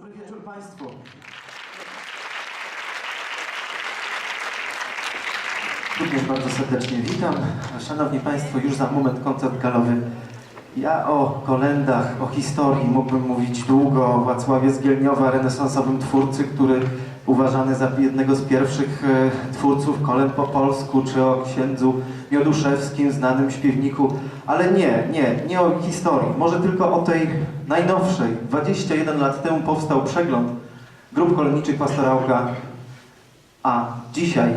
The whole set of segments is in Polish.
Dobry wieczór Państwu. Również bardzo serdecznie witam. Szanowni Państwo, już za moment koncert galowy. Ja o kolendach, o historii mógłbym mówić długo, o Wacławie Zgielniowa, renesansowym twórcy, który uważany za jednego z pierwszych e, twórców kolęd po polsku, czy o księdzu Mioduszewskim, znanym śpiewniku, ale nie, nie, nie o historii, może tylko o tej najnowszej. 21 lat temu powstał przegląd grup kolędniczych Pastorałka, a dzisiaj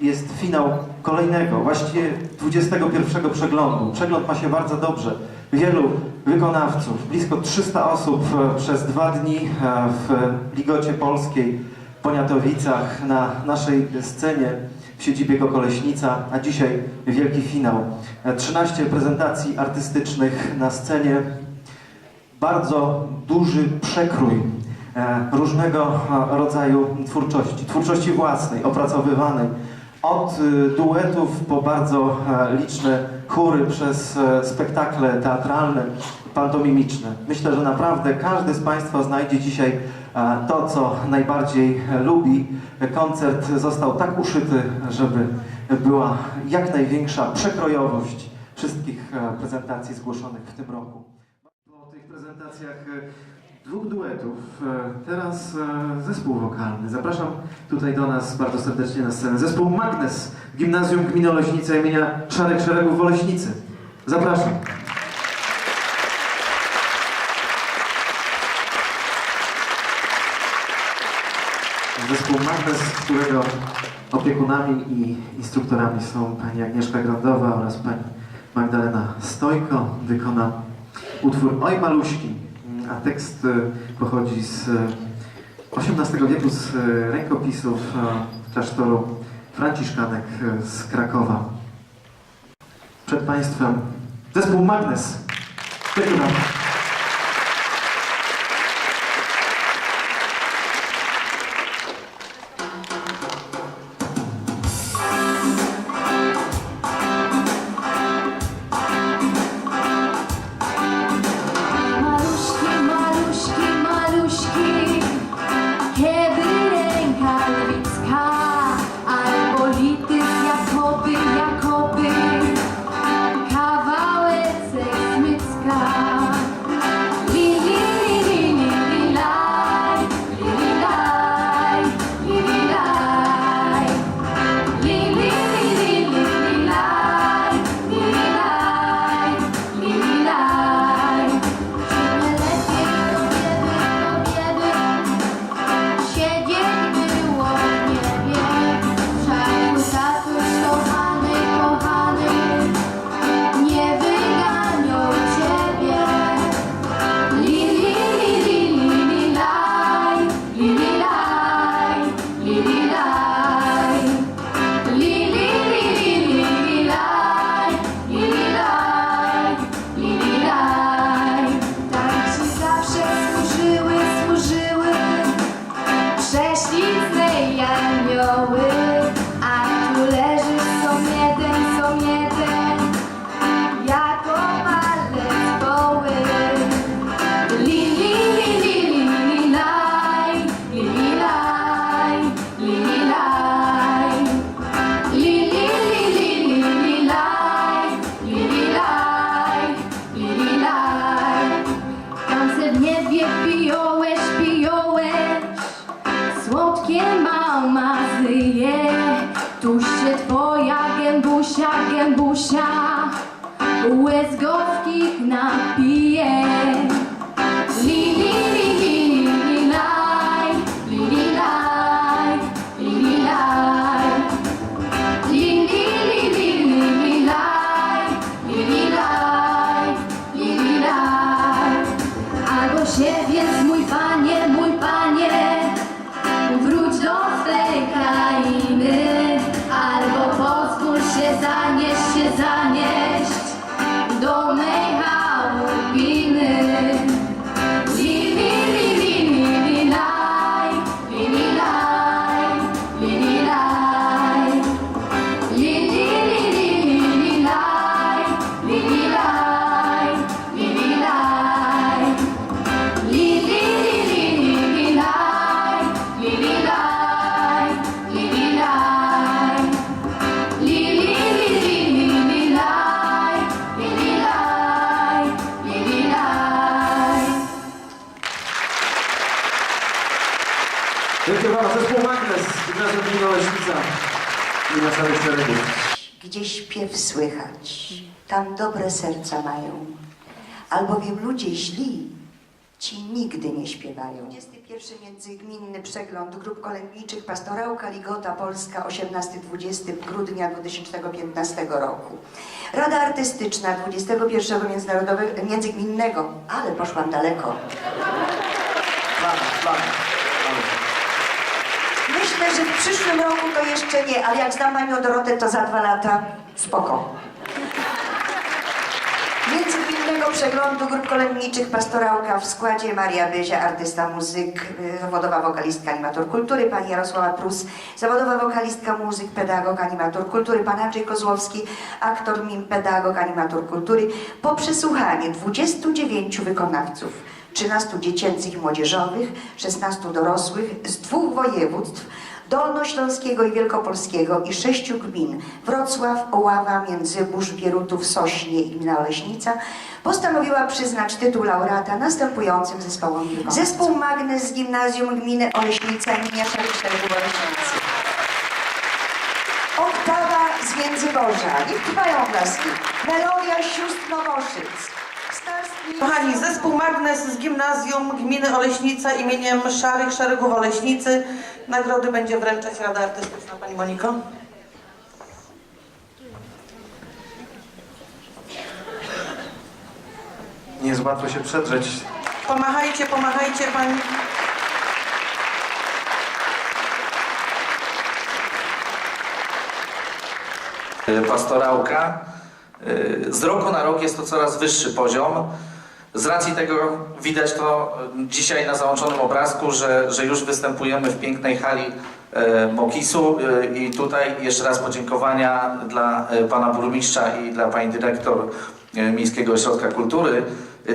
jest finał kolejnego, właściwie 21 przeglądu. Przegląd ma się bardzo dobrze. Wielu wykonawców, blisko 300 osób e, przez dwa dni e, w Ligocie Polskiej, Poniatowicach, na naszej scenie w siedzibie Koleśnica, a dzisiaj wielki finał. E, 13 prezentacji artystycznych na scenie, bardzo duży przekrój e, różnego e, rodzaju twórczości, twórczości własnej, opracowywanej. Od y, duetów po bardzo e, liczne chóry, przez e, spektakle teatralne, pantomimiczne. Myślę, że naprawdę każdy z Państwa znajdzie dzisiaj e, to, co najbardziej lubi. Koncert został tak uszyty, żeby była jak największa przekrojowość wszystkich e, prezentacji zgłoszonych w tym roku. Po tych prezentacjach e, dwóch duetów, e, teraz zespół wokalny. Zapraszam tutaj do nas bardzo serdecznie na scenę. Zespół Magnes Gimnazjum Gminy Oleśnica imienia Szarek Szeregów w Oleśnicy. Zapraszam. Zespół Magnes, którego opiekunami i instruktorami są pani Agnieszka Grandowa oraz pani Magdalena Stojko. Wykona utwór Oj Maluśki, a tekst e, pochodzi z e, XVIII wieku z e, rękopisów e, klasztoru Franciszkanek e, z Krakowa. Przed Państwem zespół Magnes. Wykonam. Gębusia Łez gorzkich napije. Li, Dziękuję Wam. Zespół Magnes, Gimnazjum Gmina Leśnica i na samych szeregów. Gdzieś piew słychać, tam dobre serca mają, albowiem ludzie źli ci nigdy nie śpiewają. 21. Międzygminny Przegląd Grup Kolędniczych Pastorałka Ligota Polska 18-20 grudnia 2015 roku. Rada Artystyczna 21. Międzynarodowego, Międzygminnego, ale poszłam daleko. Brawa, brawa. Że w przyszłym roku to jeszcze nie, ale jak znam Panią Dorotę, to za dwa lata spoko. Międzygminnego przeglądu grup kolędniczych Pastorałka w składzie Maria Byzia, artysta, muzyk, y, zawodowa wokalistka, animator kultury, pani Jarosława Prus, zawodowa wokalistka, muzyk, pedagog, animator kultury, pan Andrzej Kozłowski, aktor, mim, pedagog, animator kultury. Po przesłuchaniu 29 wykonawców, 13 dziecięcych i młodzieżowych, 16 dorosłych z dwóch województw, Dolnośląskiego i Wielkopolskiego i sześciu gmin Wrocław, Oława, Międzybórz, Bierutów, Sośnie i gmina Oleśnica postanowiła przyznać tytuł laureata następującym zespołom wykonawców. Zespół Magnes z Gimnazjum Gminy Oleśnica imienia Oleśnicy. Oktawa z Międzyborza. Niech trwają oklaski. Melodia sióstr Nowoszyc. Kochani, zespół Magnes z Gimnazjum Gminy Oleśnica imieniem Szarych Szeregów Oleśnicy. Nagrody będzie wręczać Rada Artystyczna. Pani Moniko. Nie jest łatwo się przedrzeć. Pomachajcie, pomachajcie Pani. pastorałka. Y, Z roku na rok jest to coraz wyższy poziom. Z racji tego widać to y, dzisiaj na załączonym obrazku, że, że już występujemy w pięknej hali y, Mokisu i tutaj jeszcze raz podziękowania dla pana burmistrza i dla pani dyrektor Miejskiego Ośrodka Kultury.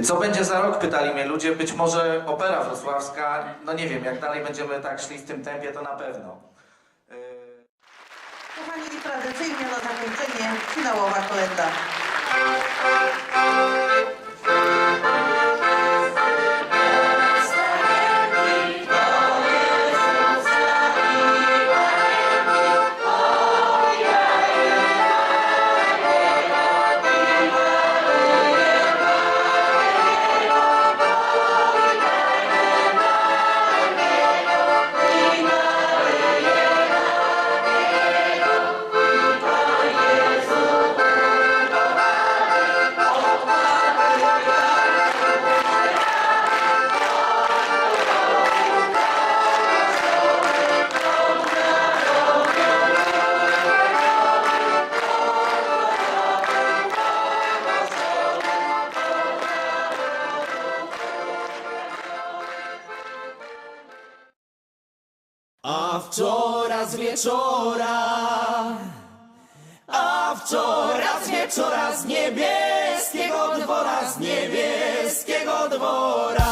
Co będzie za rok, pytali mnie ludzie, być może opera wrocławska, no nie wiem, jak dalej będziemy tak szli w tym tempie, to na pewno. Tradycyjnie na zakończenie finałowa kolenda. Wieczora, a wczoraj z wieczora z niebieskiego dwora, z niebieskiego dwora.